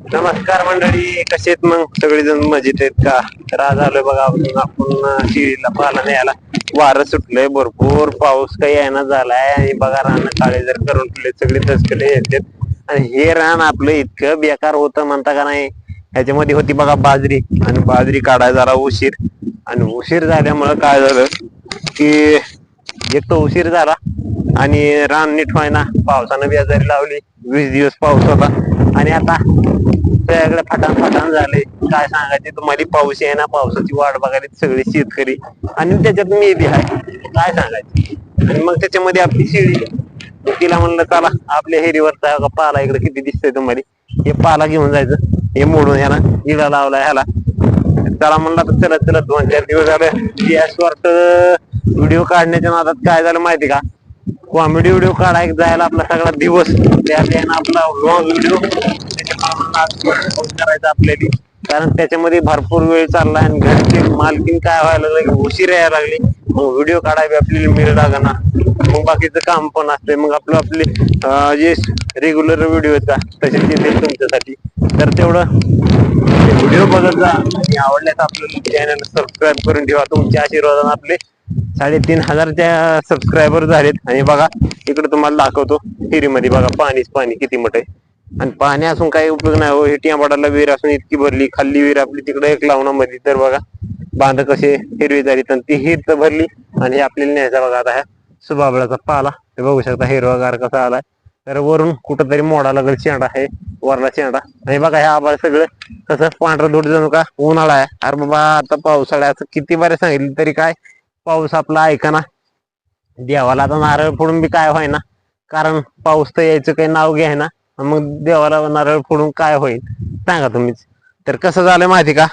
नमस्कार मंडळी कसे आहेत मग? सगळेजण मजेत आहेत का? तर आज आलोय बघा आपण शिरीला पाला न्यायला. वारं सुटलंय भरपूर पाऊस काही यायना झालाय. आणि बघा रान काळे जर करून ठेवले सगळे तसकडे येतात. आणि हे रान आपलं इतकं बेकार होतं म्हणता का नाही? ह्याच्यामध्ये होती बघा बाजरी. आणि बाजरी काढाय जरा उशीर. आणि उशीर झाल्यामुळं काय झालं की एक तर उशीर झाला. आणि रान नीट व्हायना. पावसानं बेजारी लावली. वीस दिवस पाऊस होता. आणि आता सगळ्याकडे फटाण फटाण झाले. काय सांगायचे? तुम्हाला पाऊस आहे ना पावसाची वाट बघायला सगळे शेतकरी. आणि त्याच्यात मी बी आहे. काय सांगायचं? आणि मग त्याच्यामध्ये आपली शिळी तिला म्हणलं चला आपल्या हेरीवरचा पाला इकडे किती दिसतोय तुम्हाला. हे पाला घेऊन जायचं. हे मोडून ह्याला इडा लावला ह्याला. त्याला म्हणलं तर चला चला दोन चार दिवस झाले गॅसवर व्हिडिओ काढण्याच्या नादात काय झालं माहिती का? कॉमेडी व्हिडिओ काढायला जायला आपला सगळा दिवस त्या आपला लॉंग व्हिडिओ करायचा आपल्याला कारण त्याच्यामध्ये भरपूर वेळ चालला आणि घरची मालकीन काय व्हायला लागली उशीर यायला लागली. मग व्हिडिओ काढायला आपल्याला मिळ लागणार मग बाकीचं काम पण असते मग आपलं आपले जे रेग्युलर व्हिडिओ तसेच तसे ते तुमच्यासाठी. तर तेवढं. व्हिडिओ बघत जा. आणि आवडल्यास आपलं चॅनल सबस्क्राईब करून ठेवा. तुमच्या आशीर्वादाने आपले साडेतीन हजारच्या सबस्क्रायबर झालेत. आणि बघा इकडे तुम्हाला दाखवतो. हिरीमध्ये बघा पाणीच पाणी किती मोठं आहे. आणि पाणी असून काही उपयोग नाही. हो हे पडायला विहीर असून इतकी भरली खाल्ली विहीर आपली तिकडे एक लावणामध्ये तर बघा बांध कसे हिरवी झाली तर ती हिर तर भरली आणि हे आपल्याला न्यायचा बघा आता ह्या सुबाबळाचा पाला. ते बघू शकता हिरवागार कसा आलाय. तर वरून कुठंतरी मोडा लागेल शेंडा आहे वरला शेंडा आणि बघा हे आभाळ सगळं कसं पांढरं धुड जणू का उन्हाळा आहे. अरे बाबा आता पावसाळ्याचं किती बरे सांगितलं तरी काय? पाऊस आपला ऐका ना. देवाला आता नारळ फोडून बी काय व्हाय ना कारण पाऊस तर यायचं काही नाव घ्याय ना मग देवाला नारळ फोडून काय होईल? सांगा तुम्हीच. तर कसं झालं माहिती का?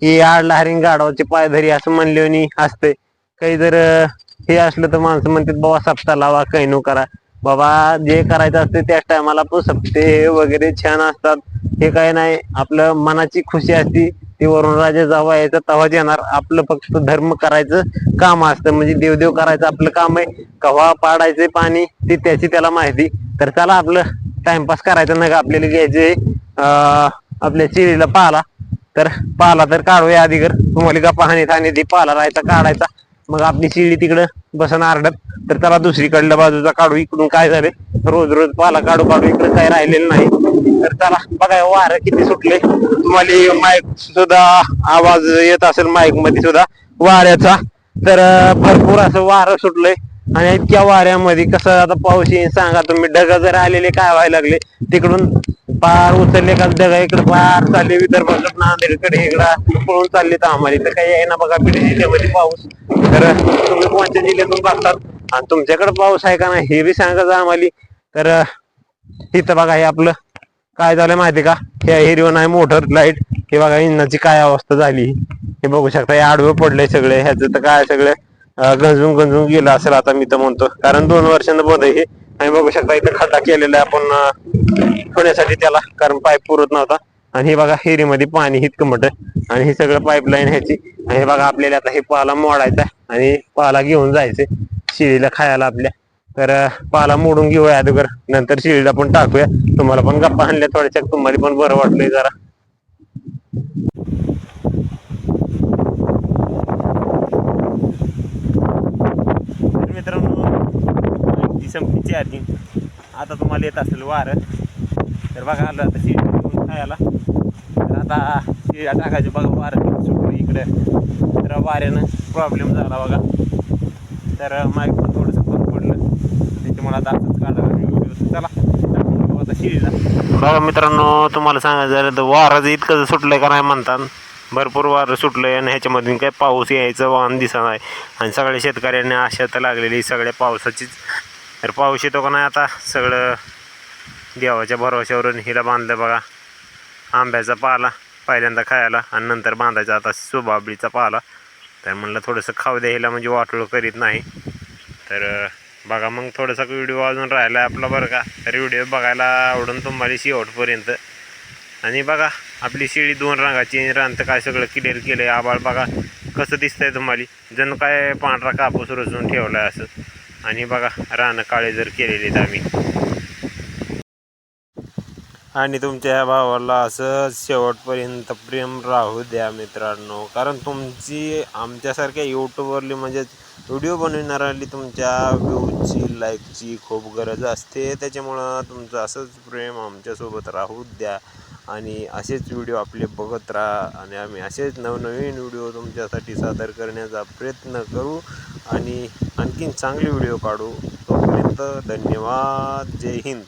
की आडला हरिंग गाडवाची पायधरी असं म्हणले असते काही जर हे असलं तर माणसं म्हणतात बाबा सप्ता लावा काही नो करा. बाबा जे करायचं असते त्याच टायमाला पण सप्ते वगैरे छान असतात. हे काय नाही आपलं मनाची खुशी असती ते वरून राजा जावा यायचं तवाच येणार. आपलं फक्त धर्म करायचं काम असतं. म्हणजे देवदेव करायचं आपलं काम आहे. कव्हा पाडायचे पाणी ते त्याची त्याला माहिती. तर चला आपलं टाइमपास करायचा ना आपल्याला घ्यायचे आपल्या चिरीला पाला. तर पाला तर काढूया आधी कर तुम्हाला का पाहणी थाणी ती पाला राहायचा काढायचा. मग आपली चिडी तिकडं बसन आरडत. तर त्याला दुसरीकडल्या बाजूचा काढू इकडून काय झाले? रोज रोज पाला काढू काढू इकडे काय राहिलेलं नाही. तर चला बघा वारं किती सुटले. तुम्हाला माईक सुद्धा आवाज येत असेल माईकमध्ये सुद्धा. वाऱ्याचा. तर भरपूर असं वारं सुटलंय. आणि इतक्या वाऱ्यामध्ये कसं आता पाऊस येईल सांगा तुम्ही. ढग जर आलेले काय व्हायला लागले? तिकडून पार उचलले का ढग इकडे पार चालले विदर्भाकडे नांदेडकडे इकडं पळून चालले तर आम्हाला. तर काही आहे ना बघा बीड जिल्ह्यामध्ये पाऊस. तर तुम्ही कोणत्या जिल्ह्यातून बघतात? आणि तुमच्याकडे पाऊस आहे का नाही हे बी सांगा जा आम्हाला. तर इथं बघा हे आपलं. काय झालं माहिती का? हे हिरवं नाही मोटर लाइट. हे बघा इंधनाची काय अवस्था झाली. हे बघू शकता हे आडवं पडलंय सगळे. ह्याचं तर काय सगळं? गंजून गंजून गेलं असेल आता मी तर म्हणतो. कारण दोन वर्षांना बंद हे. आणि बघू शकता इथं खड्डा केलेला आपण होण्यासाठी त्याला कारण पाईप पुरत नव्हता. आणि हे बघा हेरीमध्ये पाणी इतकं मोठं आणि हे सगळं पाईपलाईन ह्याची. आणि हे बघा आपल्याला आता हे पाला मोडायचा आणि पाला घेऊन जायचं शिळीला खायला आपल्या. तर पाला मोडून घेऊया अगोदर. नंतर शिळीला पण टाकूया. तुम्हाला पण गप्पा आणल्या थोड्याशा. तुम्हाला पण बरं वाटलंय जरा तर मित्रांनो संपली चार्जिंग आता तुम्हाला येत असेल वारं. तर बघा आलं आता शिळी खायला. तर आता शिळ्या टाकायचे बघा वारं किती सुटलं इकडे. तर वाऱ्यानं प्रॉब्लेम झाला बघा. तर माईक पण थोडंसं बंद पडलं. त्याच्यामुळे आता असंच काढायला चला आता बघा मित्रांनो तुम्हाला सांगायचं झालं तर वारं जे इतकं सुटलंय का नाही म्हणतात. भरपूर वारं सुटलंय आणि ह्याच्यामधून काही पाऊस यायचं वाहन दिसत नाही. आणि सगळ्या शेतकऱ्यांनी आशा तर लागलेली सगळ्या पावसाचीच. तर पाऊस येतो का नाही आता सगळं देवाच्या भरवशावरून हिला बांधलं बघा. आंब्याचा पाला पहिल्यांदा खायला आणि नंतर बांधायचा आता सुबाबळीचा पाला. तर म्हणलं थोडंसं खाऊ द्यायला म्हणजे वाटोळ करीत नाही. तर बघा मग थोडासा व्हिडिओ अजून राहिला आहे आपला बरं का. तर व्हिडिओ बघायला आवडून तुम्हाला शेवटपर्यंत. आणि बघा आपली शिळी दोन रंगाची रांत काय सगळं क्लिअर केलं आहे आबाळ बघा कसं दिसतंय तुम्हाला. जणू काय पांढरा कापूस रचून ठेवला आहे असं. आणि बघा रानं काळे जर केलेले आम्ही. आणि तुमच्या ह्या भावाला असं शेवटपर्यंत प्रेम राहू द्या मित्रांनो. कारण तुमची आमच्यासारख्या यूट्यूबवरली म्हणजे व्हिडिओ बनविणाऱ्याली तुमच्या व्ह्यूची लाईकची खूप गरज असते. त्याच्यामुळं तुमचं असंच प्रेम आमच्यासोबत राहू द्या. आणि असेच व्हिडिओ आपले बघत राहा आणि आम्ही असेच नवनवीन व्हिडिओ तुमच्यासाठी सादर करण्याचा प्रयत्न करू आणि आणखीन चांगले व्हिडिओ काढू. तोपर्यंत धन्यवाद. जय हिंद.